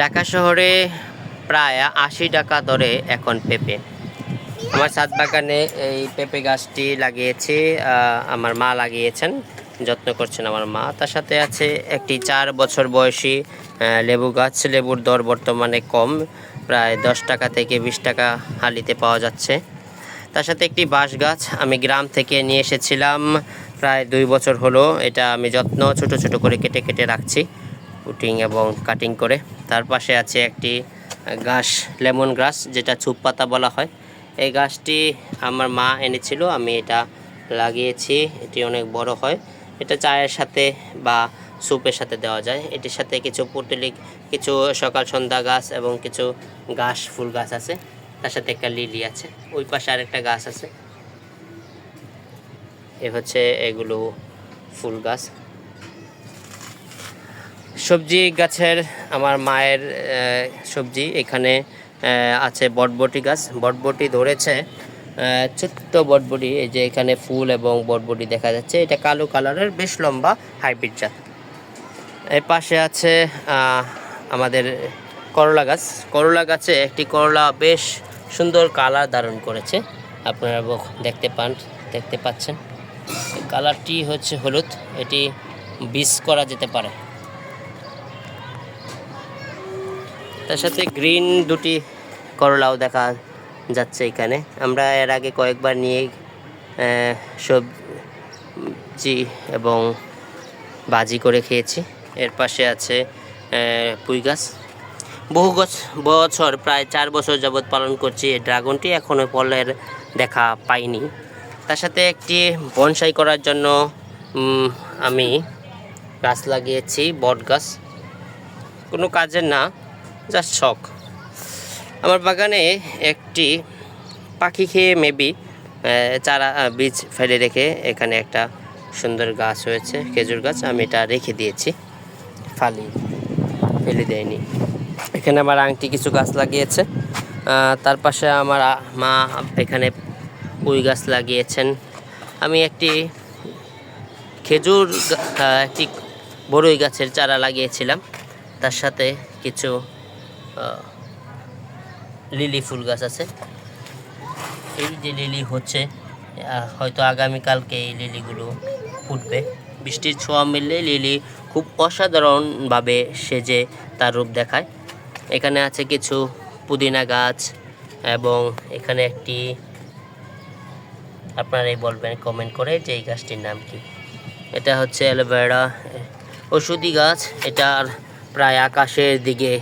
ঢাকা শহরে প্রায় আশি টাকা দরে এখন পেঁপে। আমার ছাদ বাগানে এই পেঁপে গাছটি লাগিয়েছি আমার মা লাগিয়েছেন, যত্ন করছেন আমার মা। তার সাথে আছে একটি চার বছর বয়সী লেবু গাছ। লেবুর দর বর্তমানে কম, প্রায় দশ টাকা থেকে বিশ টাকা হালিতে পাওয়া যাচ্ছে। তার সাথে একটি বাঁশ গাছ, আমি গ্রাম থেকে নিয়ে এসেছিলাম, প্রায় দুই বছর হলো, এটা আমি যত্ন ছোট ছোট করে কেটে কেটে রাখছি। পুটিং এবং কাটিং করে। তার পাশে আছে একটি ঘাস, লেমন গ্রাস যেটা চুপ পাতা বলা হয়। এই গাছটি আমার মা এনেছিল, আমি এটা লাগিয়েছি। এটি অনেক বড় হয়। এটা চায়ের সাথে বা স্যুপের সাথে দেওয়া যায়। এটির সাথে কিছু পুটলি, কিছু সকাল সন্ধ্যা গাছ এবং কিছু ঘাস, ফুল গাছ আছে। তার সাথে একটা লিলি আছে। ওই পাশে আরেকটা গাছ আছে। এ হচ্ছে এগুলো ফুল গাছ সবজি গাছের আমার মায়ের সবজি এখানে আছে বটবটি গাছ। বটবটি ধরেছে ছোট্ট বটবটি, এই যে এখানে ফুল এবং বটবটি দেখা যাচ্ছে। এটা কালো কালারের, বেশ লম্বা হাইব্রিড জাত। এর পাশে আছে আমাদের করলা গাছ। করলা গাছে একটি করলা বেশ সুন্দর কালার ধারণ করেছে। আপনারা দেখতে পান, দেখতে পাচ্ছেন। কালারটি হচ্ছে হলুদ। এটি বীজ করা যেতে পারে। তার সাথে গ্রিন দুটি করলাও দেখা যাচ্ছে এখানে। আমরা এর আগে কয়েকবার নিয়ে সবজি এবং ভাজি করে খেয়েছি। এর পাশে আছে পুঁই গাছ। বহু গাছ, বছর, প্রায় চার বছর যাবৎ পালন করছি ড্রাগনটি এখনও ফলের দেখা পাইনি। তার সাথে একটি বনসাই করার জন্য আমি গাছ লাগিয়েছি, বট গাছ। কোনো কাজের না। জাস্ট শখ। আমার বাগানে একটি পাখি খেয়ে মেবি চারা বীজ ফেলে রেখে এখানে একটা সুন্দর গাছ হয়েছে খেজুর গাছ। আমি এটা রেখে দিয়েছি। ফালি, ফেলে দেয়নি। এখানে আমার আংটি কিছু গাছ লাগিয়েছে। তার পাশে আমার মা এখানে পুঁই গাছ লাগিয়েছেন। আমি একটি খেজুর একটি বড়ই গাছের চারা লাগিয়েছিলাম। তার সাথে কিছু লিলি ফুল গাছ আছে। এই যে লিলি হচ্ছে হয়তো আগামীকালকে এই লিলিগুলো ফুটবে। বৃষ্টির ছোঁয়া মিললে লিলি খুব অসাধারণভাবে সেজে তার রূপ দেখায়। এখানে আছে কিছু পুদিনা গাছ এবং এখানে একটি, আপনারাই বলবেন কমেন্ট করে যে এই গাছটির নাম কি। এটা হচ্ছে অ্যালোভেরা ওষুধি গাছ। এটার প্রায় আকাশের দিকে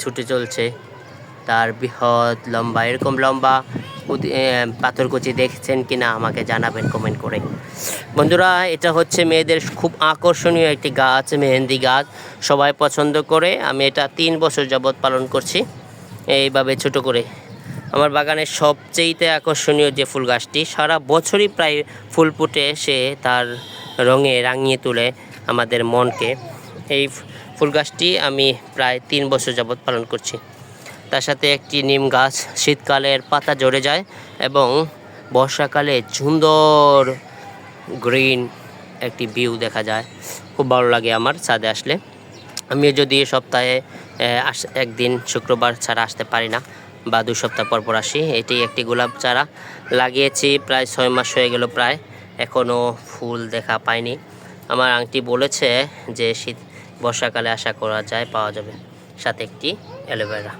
ছুটে চলছে। তার বৃহৎ লম্বা, এরকম লম্বা পাথরকুচি দেখছেন কি না আমাকে জানাবেন কমেন্ট করে। বন্ধুরা, এটা হচ্ছে মেয়েদের খুব আকর্ষণীয় একটি গাছ, মেহেন্দি গাছ। সবাই পছন্দ করে। আমি এটা তিন বছর যাবৎ পালন করছি। এইভাবে ছোট করে। আমার বাগানের সবচেয়েতে আকর্ষণীয় যে ফুল গাছটি, সারা বছরই প্রায় ফুল ফুটে সে তার রঙে রাঙিয়ে তোলে আমাদের মনকে। এই ফুল গাছটি আমি প্রায় তিন বছর যাবৎ পালন করছি। তার সাথে একটি নিম গাছ শীতকালের পাতা ঝরে যায় এবং বর্ষাকালে সুন্দর গ্রিন একটি ভিউ দেখা যায়। খুব ভালো লাগে আমার ছাদে আসলে। আমি যদি সপ্তাহে একদিন শুক্রবার ছাড়া আসতে পারি না বা দু সপ্তাহ পর পর আসি, এটি একটি গোলাপ চারা। লাগিয়েছি প্রায় ছয় মাস হয়ে গেল প্রায়, এখনও ফুল দেখা পাইনি। আমার আংটি বলেছে যে শীত বর্ষাকালে আশা করা যায় পাওয়া যাবে। সাথে একটি অ্যালোভেরা।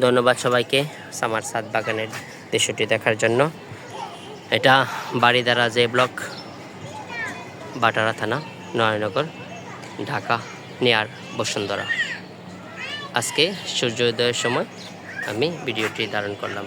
ধন্যবাদ সবাইকে সামার সাত বাগানের দৃশ্যটি দেখার জন্য। এটা বাড়িদারা যে ব্লক, বাটারা থানা, নয়নগর, ঢাকা, নেয়ার, বসুন্ধরা। আজকে সূর্যোদয়ের সময় আমি ভিডিওটি ধারণ করলাম।